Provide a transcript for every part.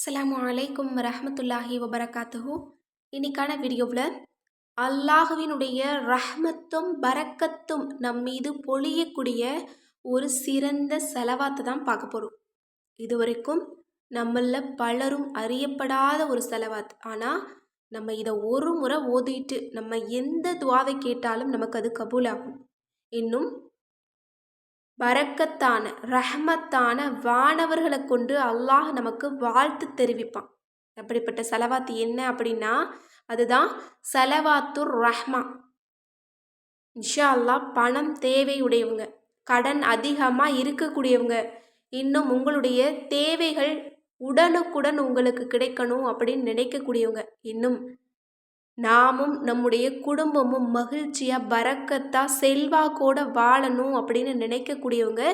அஸ்லாம் அலைக்கும் ரஹமத்துல்லாஹி வபரகாத்துஹூ. இன்னைக்கான வீடியோவில் அல்லாஹுவினுடைய ரஹ்மத்தும் பரக்கத்தும் நம் மீது பொழியக்கூடிய ஒரு சிறந்த செலவாத்தை தான் பார்க்க போகிறோம் இது வரைக்கும் நம்மள பலரும் அறியப்படாத ஒரு செலவாத். ஆனால் நம்ம இதை ஒரு முறை ஓதிட்டு நம்ம எந்த துவாவை கேட்டாலும் நமக்கு அது கபூலாகும். இன்னும் பறக்கத்தான ரஹ்மத்தான வானவர்களை கொண்டு அல்லாஹ் நமக்கு வாழ்த்து தெரிவிப்பான். அப்படிப்பட்ட செலவாத்து என்ன அப்படின்னா அதுதான் செலவாத்துர் ரஹ்மா. இன்ஷா அல்லாஹ் பணம் தேவையுடையவங்க கடன் அதிகமாக இருக்கக்கூடியவங்க இன்னும் உங்களுடைய தேவைகள் உடனுக்குடன் உங்களுக்கு கிடைக்கணும் அப்படின்னு நினைக்கக்கூடியவங்க இன்னும் நாமும் நம்முடைய குடும்பமும் மகிழ்ச்சியாக பறக்கத்தாக செல்வாக்கோட வாழணும் அப்படின்னு நினைக்கக்கூடியவங்க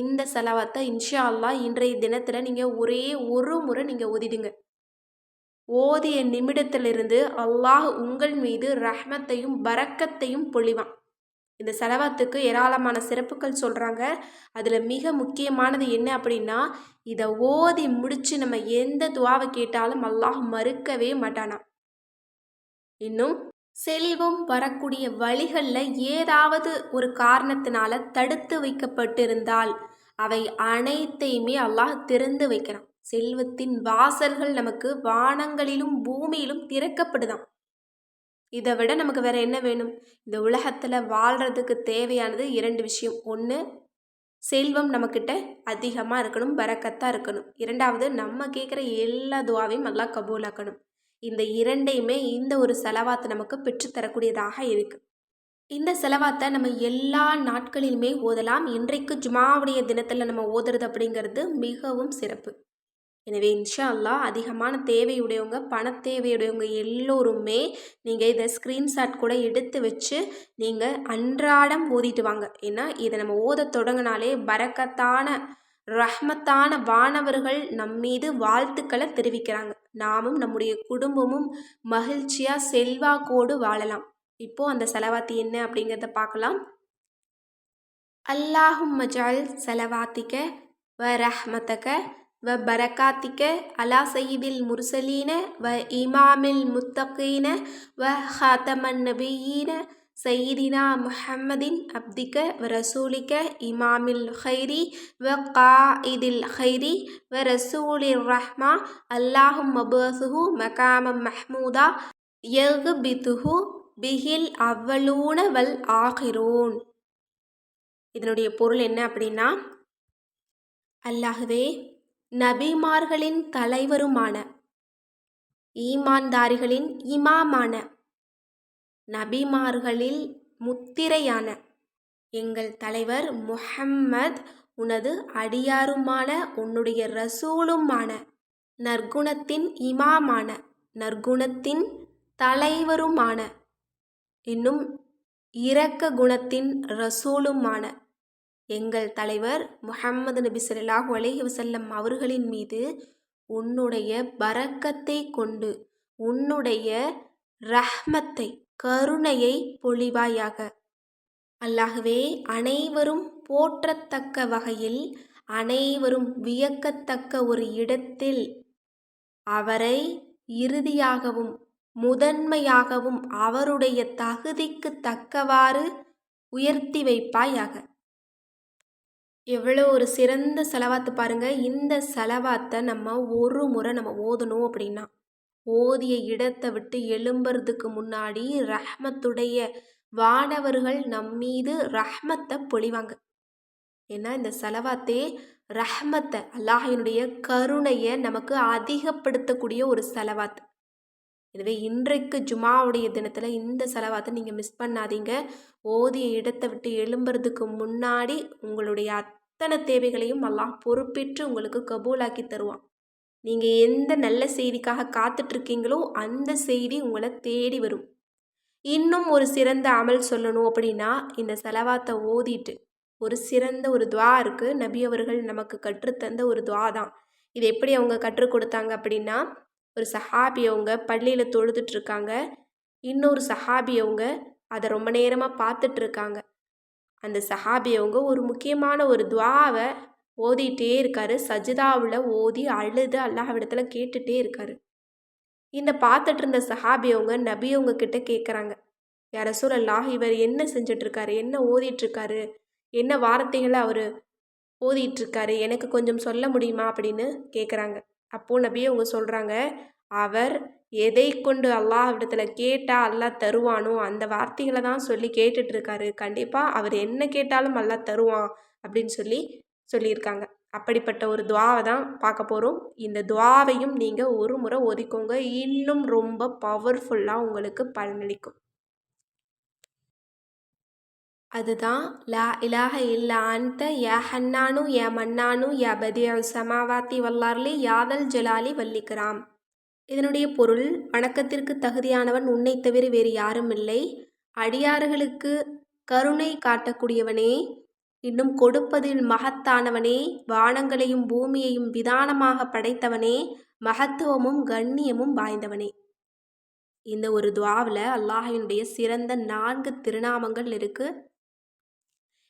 இந்த செலவாத்தை இன்ஷா அல்லாஹ் இன்றைய தினத்தில் நீங்கள் ஒரே ஒரு முறை நீங்கள் ஓதிடுங்க. ஓதிய நிமிடத்திலிருந்து அல்லாஹ் உங்கள் மீது ரஹ்மத்தையும் பறக்கத்தையும் பொழிவான். இந்த செலவாத்துக்கு ஏராளமான சிறப்புகள் சொல்கிறாங்க அதில் மிக முக்கியமானது என்ன அப்படின்னா இதை ஓதி முடித்து நம்ம எந்த துவாவை கேட்டாலும் அல்லாஹ் மறுக்கவே மாட்டானா இன்னும் செல்வம் வரக்கூடிய வழிகளில் ஏதாவது ஒரு காரணத்தினால தடுத்து வைக்கப்பட்டிருந்தால் அவை அனைத்தையுமே அல்லாஹ் திறந்து வைக்கிறான். செல்வத்தின் வாசல்கள் நமக்கு வானங்களிலும் பூமியிலும் திறக்கப்படுதான் இதை விட நமக்கு வேற என்ன வேணும்? இந்த உலகத்தில் வாழ்கிறதுக்கு தேவையானது இரண்டு விஷயம். ஒன்று செல்வம் நம்மக்கிட்ட அதிகமாக இருக்கணும் பறக்கத்தாக இருக்கணும். இரண்டாவது நம்ம கேட்குற எல்லா துவாவையும் நல்லா கபூலாக்கணும். இந்த இரண்டையுமே இந்த ஒரு செலவாத்தை நமக்கு பெற்றுத்தரக்கூடியதாக இருக்குது இந்த செலவாத்தை நம்ம எல்லா நாட்களிலுமே ஓதலாம். இன்றைக்கு ஜுமாவுடைய தினத்தில் நம்ம ஓதுறது அப்படிங்கிறது மிகவும் சிறப்பு. எனவே இன்ஷா அல்லா அதிகமான தேவையுடையவங்க பண தேவையுடையவங்க எல்லோருமே நீங்கள் இதை ஸ்க்ரீன்ஷாட் கூட எடுத்து வச்சு நீங்கள் அன்றாடம் ஓதிட்டு வாங்க. ஏன்னா இதை நம்ம ஓத தொடங்கினாலே பறக்கத்தான ரஹ்மத்தான வானவர்கள் நம்மீது வாழ்த்துக்களை தெரிவிக்கிறாங்க. நாமும் நம்முடைய குடும்பமும் மகிழ்ச்சியாக செல்வாக்கோடு வாழலாம். இப்போது அந்த செலவாத்தி என்ன அப்படிங்கிறத பார்க்கலாம். அல்லாஹும் மஜால் செலவாத்திக்க வ ரஹ்மத்தக வ பரகாத்திக்க அலா சயீதில் முர்சலீன வ இமாமில் முத்தகீன வ ஹாத்தமன் நபீன சயீதினா முஹம்மதின் அப்திக வ ரசூலிக்க இமாமில் ஹைரி வ காஇதில் ஹைரி வ ரசூலிர் ரஹ்மா. அல்லாஹும் மபசுஹு மகாமம் மஹ்மூதா. யகுபிதுஹு பிஹில் அவ்வளூன வல் ஆகிரோன். இதனுடைய பொருள் என்ன அப்படின்னா அல்லாஹுவே நபிமார்களின் தலைவருமான ஈமான்தாரிகளின் இமாமான நபிமார்களில் முத்திரையான எங்கள் தலைவர் முஹம்மத் உனது அடியாருமான உன்னுடைய ரசூலுமான நற்குணத்தின் இமாமான நற்குணத்தின் தலைவருமான இன்னும் இரக்க குணத்தின் ரசூலுமான எங்கள் தலைவர் முஹம்மது நபி சொல்லாஹு அலேஹி வசல்லம் அவர்களின் மீது உன்னுடைய பறக்கத்தை கொண்டு உன்னுடைய ரஹ்மத்தை கருணையை பொழிவாயாக. அல்லாகவே அனைவரும் போற்றத்தக்க வகையில் அனைவரும் வியக்கத்தக்க ஒரு இடத்தில் அவரை இறுதியாகவும் முதன்மையாகவும் அவருடைய தகுதிக்கு தக்கவாறு உயர்த்தி வைப்பாயாக. எவ்வளோ ஒரு சிறந்த செலவாத்து பாருங்கள் இந்த செலவாத்தை நம்ம ஒரு முறை நம்ம ஓதணும் அப்படின்னா. ஓதிய இடத்தை விட்டு எழும்புறதுக்கு முன்னாடி ரஹ்மத்துடைய வானவர்கள் நம்மீது ரஹ்மத்தை பொழிவாங்க. ஏன்னா இந்த செலவாத்தே ரஹ்மத்தை அல்லாஹினுடைய கருணையை நமக்கு அதிகப்படுத்தக்கூடிய ஒரு செலவாத்து எனவே இன்றைக்கு ஜுமாவுடைய தினத்தில் இந்த செலவாத்தை நீங்கள் மிஸ் பண்ணாதீங்க. ஓதிய இடத்தை விட்டு எழும்புறதுக்கு முன்னாடி உங்களுடைய அத்தனை தேவைகளையும் அல்லாஹ் பொறுப்பேற்று உங்களுக்கு கபூலாக்கி தருவான். நீங்கள் எந்த நல்ல செய்திக்காக காத்துட்ருக்கீங்களோ அந்த செய்தி உங்களை தேடி வரும். இன்னும் ஒரு சிறந்த அமல் சொல்லணும் அப்படின்னா இந்த செலவாத்தை ஓதிட்டு ஒரு சிறந்த ஒரு துவா இருக்குது நபி அவர்கள் நமக்கு கற்றுத்தந்த ஒரு துவா தான். இது எப்படி அவங்க கற்றுக் கொடுத்தாங்க அப்படின்னா ஒரு சஹாபி அவங்க பள்ளியில் தொழுதுட்ருக்காங்க. இன்னொரு சஹாபி அவங்க அதை ரொம்ப நேரமாக பார்த்துட்ருக்காங்க அந்த சஹாபி அவங்க ஒரு முக்கியமான ஒரு துவாவை ஓதிட்டே இருக்காரு. சஜிதாவில் ஓதி அழுது அல்லாஹ்விடத்தில் கேட்டுட்டே இருக்காரு. இந்த பார்த்துட்டு இருந்த சஹாபியவங்க நபியவங்க கிட்ட கேட்குறாங்க யார சூழல்லா இவர் என்ன செஞ்சிட்ருக்காரு என்ன ஓதிட்டுருக்காரு? என்ன வார்த்தைகளை அவர் ஓதிட்டுருக்காரு? எனக்கு கொஞ்சம் சொல்ல முடியுமா? அப்படின்னு கேட்குறாங்க அப்போது நபியவங்க சொல்கிறாங்க அவர் எதை கொண்டு அல்லாஹ் இடத்துல கேட்டால் அல்லாஹ் தருவானோ அந்த வார்த்தைகளை தான் சொல்லி கேட்டுட்ருக்காரு கண்டிப்பாக அவர் என்ன கேட்டாலும் அல்லாஹ் தருவான். அப்படின்னு சொல்லி சொல்லியிருக்காங்க. அப்படிப்பட்ட ஒரு துவாவை தான் பார்க்க போகிறோம் இந்த துவாவையும் நீங்கள் ஒரு முறை ஒதுக்கோங்க. இன்னும் ரொம்ப பவர்ஃபுல்லாக உங்களுக்கு பலனளிக்கும். அதுதான் லா இலாக இல்லா அந்த யா ஹன்னானு யா மன்னானு யா பதியா சமாவாத்தி வல்லார்லி யாதல் ஜலாலி வல்லிக்கிறாம். இதனுடைய பொருள் வணக்கத்திற்கு தகுதியானவன் உன்னை தவிர வேறு யாரும் இல்லை. அடியார்களுக்கு கருணை காட்டக்கூடியவனே இன்னும் கொடுப்பதில் மகத்தானவனே வானங்களையும் பூமியையும் விதானமாக படைத்தவனே மகத்துவமும் கண்ணியமும் வாய்ந்தவனே. இந்த ஒரு துவாவில் அல்லாஹினுடைய சிறந்த நான்கு திருநாமங்கள் இருக்குது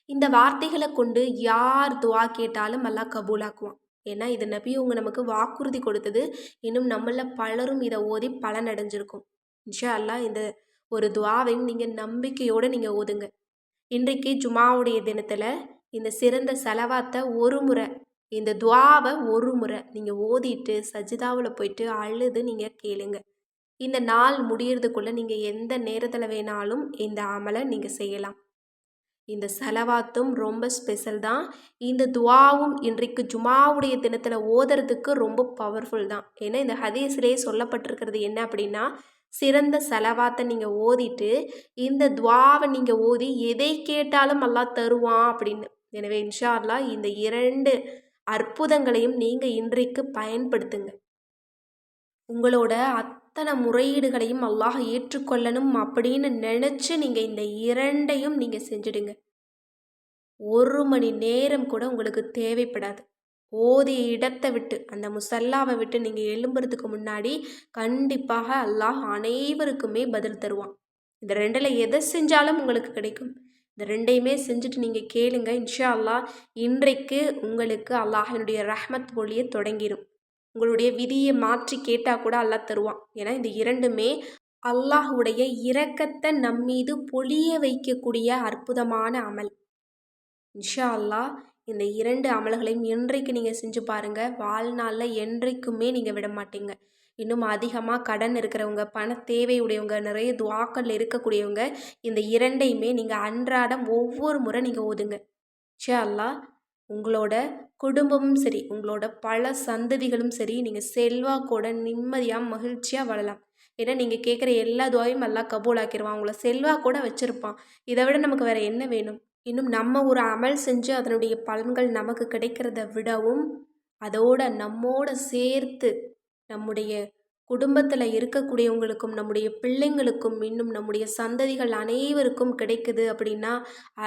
இந்த வார்த்தைகளை கொண்டு யார் துவா கேட்டாலும் அல்லாஹ் கபூலாக்குவான். ஏன்னா இது நபி உங்க நமக்கு வாக்குறுதி கொடுத்தது. இன்னும் நம்மள பலரும் இதை ஓதி பலனடைஞ்சிருக்கும். இன்ஷா அல்லாஹ் இந்த ஒரு துவாவையும் நீங்கள் நம்பிக்கையோடு நீங்கள் ஓதுங்க. இன்றைக்கு ஜுமாவுடைய தினத்தில் இந்த சிறந்த செலவாத்தை ஒரு முறை இந்த துவாவை ஒரு முறை நீங்கள் ஓதிட்டு சஜிதாவில் போயிட்டு அழுது நீங்கள் கேளுங்க. இந்த நாள் முடியறதுக்குள்ளே நீங்கள் எந்த நேரத்தில் வேணாலும் இந்த அமலை நீங்கள் செய்யலாம். இந்த செலவாத்தும் ரொம்ப ஸ்பெஷல் தான். இந்த துவாவும் இன்றைக்கு ஜுமாவுடைய தினத்தில் ஓதுறதுக்கு ரொம்ப பவர்ஃபுல் தான். ஏன்னா இந்த ஹதீஸ்லேயே சொல்லப்பட்டிருக்கிறது என்ன அப்படின்னா சிறந்த செலவாத்தை நீங்கள் ஓதிட்டு இந்த துவாவை நீங்கள் ஓதி எதை கேட்டாலும் அல்லா தருவான் அப்படின்னு. எனவே இன்ஷா அல்லா இந்த இரண்டு அற்புதங்களையும் நீங்கள் இன்றைக்கு பயன்படுத்துங்க. உங்களோட அத் அத்தனை முறையீடுகளையும் அல்லாஹ் ஏற்றுக்கொள்ளணும் அப்படின்னு நினச்சி நீங்கள் இந்த இரண்டையும் நீங்கள் செஞ்சிடுங்க. ஒரு மணி நேரம் கூட உங்களுக்கு தேவைப்படாது. ஓதிய இடத்தை விட்டு அந்த முசல்லாவை விட்டு நீங்கள் எழும்புறதுக்கு முன்னாடி கண்டிப்பாக அல்லாஹ் அனைவருக்குமே பதில் தருவான். இந்த ரெண்டில் எதை செஞ்சாலும் உங்களுக்கு கிடைக்கும். இந்த ரெண்டையுமே செஞ்சுட்டு நீங்கள் கேளுங்க. இன்ஷா அல்லாஹ் இன்றைக்கு உங்களுக்கு அல்லாஹினுடைய ரஹ்மத் ஒளியை தொடங்கிடும் உங்களுடைய விதியை மாற்றி கேட்டால் கூட அல்லாஹ் தருவான். ஏன்னா இந்த இரண்டுமே அல்லாஹுடைய இரக்கத்தை நம்மீது பொழிய வைக்கக்கூடிய அற்புதமான அமல். இன்ஷா அல்லாஹ் இந்த இரண்டு அமல்களையும் என்றைக்கு நீங்கள் செஞ்சு பாருங்கள் வாழ்நாளில் என்றைக்குமே நீங்கள் விட மாட்டீங்க. இன்னும் அதிகமாக கடன் இருக்கிறவங்க பண தேவையுடையவங்க நிறைய துவாக்கள் இருக்கக்கூடியவங்க இந்த இரண்டையுமே நீங்கள் அன்றாடம் ஒவ்வொரு முறை நீங்கள் ஓதுங்க. ஷே அல்லாஹ் உங்களோட குடும்பமும் சரி உங்களோட பல சந்ததிகளும் சரி நீங்கள் செல்வாக்கோட நிம்மதியாக மகிழ்ச்சியாக வாழலாம். ஏன்னா நீங்கள் கேட்குற எல்லா துவாயும் எல்லாம் கபூலாக்கிடுவான் உங்களை செல்வாக்கோட வச்சுருப்பான். இதை விட நமக்கு வேறு என்ன வேணும்? இன்னும் நம்ம ஒரு அமல் செஞ்சு அதனுடைய பலன்கள் நமக்கு கிடைக்கிறத விடவும் அதோட நம்மோட சேர்த்து நம்முடைய குடும்பத்தில் இருக்கக்கூடியவங்களுக்கும் நம்முடைய பிள்ளைங்களுக்கும் இன்னும் நம்முடைய சந்ததிகள் அனைவருக்கும் கிடைக்குது அப்படின்னா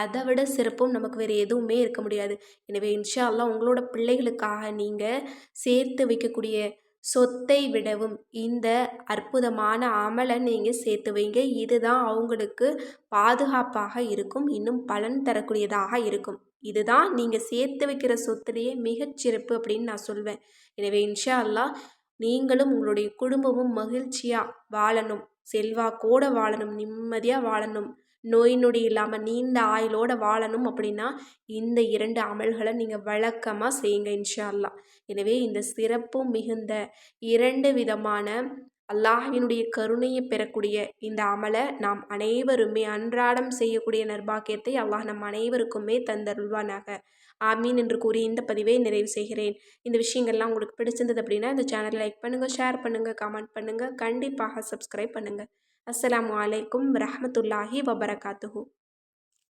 அதை விட சிறப்பும் நமக்கு வேறு எதுவுமே இருக்க முடியாது. எனவே இன்ஷா அல்லா உங்களோட பிள்ளைகளுக்காக நீங்கள் சேர்த்து வைக்கக்கூடிய சொத்தை விடவும் இந்த அற்புதமான அமலை நீங்கள் சேர்த்து வைங்க. இதுதான் அவங்களுக்கு பாதுகாப்பாக இருக்கும் இன்னும் பலன் தரக்கூடியதாக இருக்கும். இதுதான் நீங்கள் சேர்த்து வைக்கிற சொத்துலேயே மிகச்சிறப்பு அப்படின்னு நான் சொல்வேன். எனவே இன்ஷா அல்லா நீங்களும் உங்களுடைய குடும்பமும் மகிழ்ச்சியாக வாழணும். செல்வாக்கோடு வாழணும் நிம்மதியாக வாழணும். நோய் நொடி இல்லாமல் நீண்ட ஆயுளோட வாழணும் அப்படின்னா இந்த இரண்டு அமல்களை நீங்கள் வழக்கமாக செய்யுங்க இன்ஷா அல்லா எனவே இந்த சிறப்பும் மிகுந்த இரண்டு விதமான அல்லாஹினுடைய கருணையை பெறக்கூடிய இந்த அமலை நாம் அனைவருமே அன்றாடம் செய்யக்கூடிய நர்பாக்கியத்தை அல்லாஹ் நம் அனைவருக்குமே தந்தருள்வானாக. ஆமீன் என்று கூறி இந்த பதிவை நிறைவு செய்கிறேன். இந்த விஷயங்கள்லாம் உங்களுக்கு பிடிச்சிருந்தது அப்படின்னா இந்த சேனலை லைக் பண்ணுங்கள் ஷேர் பண்ணுங்கள் கமெண்ட் பண்ணுங்கள் கண்டிப்பாக சப்ஸ்கிரைப் பண்ணுங்கள் அஸ்லாம் வலைக்கம் வரமத்துல்லாஹி வபரகாத்துஹூ.